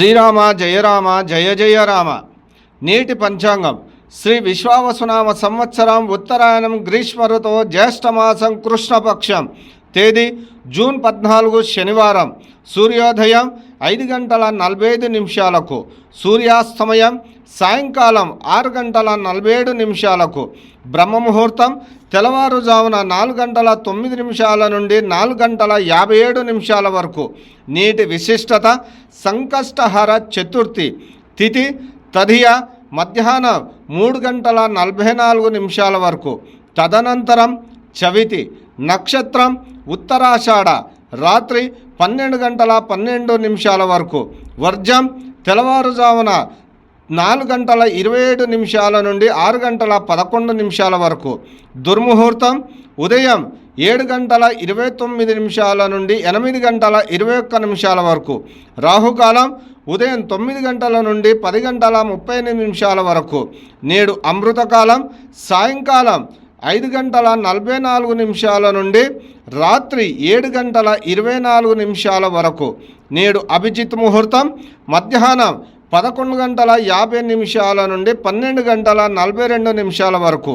శ్రీరామ జయరామ జయ జయ రామ. నేటి పంచాంగం. శ్రీ విశ్వావసునామ సంవత్సరం ఉత్తరాయణం గ్రీష్మ ఋతువు జ్యేష్ఠమాసం కృష్ణపక్షం. తేదీ జూన్ పద్నాలుగు శనివారం. సూర్యోదయం ఐదు గంటల నలభై ఐదు నిమిషాలకు సూర్యాస్తమయం సాయంకాలం ఆరు గంటల నలభై ఏడు నిమిషాలకు బ్రహ్మముహూర్తం తెల్లవారుజామున నాలుగు గంటల తొమ్మిది నిమిషాల నుండి నాలుగు గంటల యాభై ఏడు నిమిషాల వరకు నీటి విశిష్టత సంకష్టహర చతుర్థి తిథి తదియ మధ్యాహ్నం మూడు గంటల నలభై నాలుగు నిమిషాల వరకు తదనంతరం చవితి నక్షత్రం ఉత్తరాషాఢ రాత్రి పన్నెండు గంటల పన్నెండు నిమిషాల వరకు. వర్జం తెల్లవారుజామున నాలుగు గంటల ఇరవై ఏడు నిమిషాల నుండి ఆరు గంటల పదకొండు నిమిషాల వరకు. దుర్ముహూర్తం ఉదయం ఏడు గంటల ఇరవై తొమ్మిది నిమిషాల నుండి ఎనిమిది గంటల ఇరవై ఒక్క నిమిషాల వరకు. రాహుకాలం ఉదయం తొమ్మిది గంటల నుండి పది గంటల ముప్పై ఎనిమిది నిమిషాల వరకు. నేడు అమృతకాలం సాయంకాలం ఐదు గంటల నలభై నాలుగు నిమిషాల నుండి రాత్రి ఏడు గంటల ఇరవై నాలుగు నిమిషాల వరకు నేడు అభిజిత్ ముహూర్తం మధ్యాహ్నం పదకొండు గంటల యాభై నిమిషాల నుండి పన్నెండు గంటల నలభై రెండు నిమిషాల వరకు.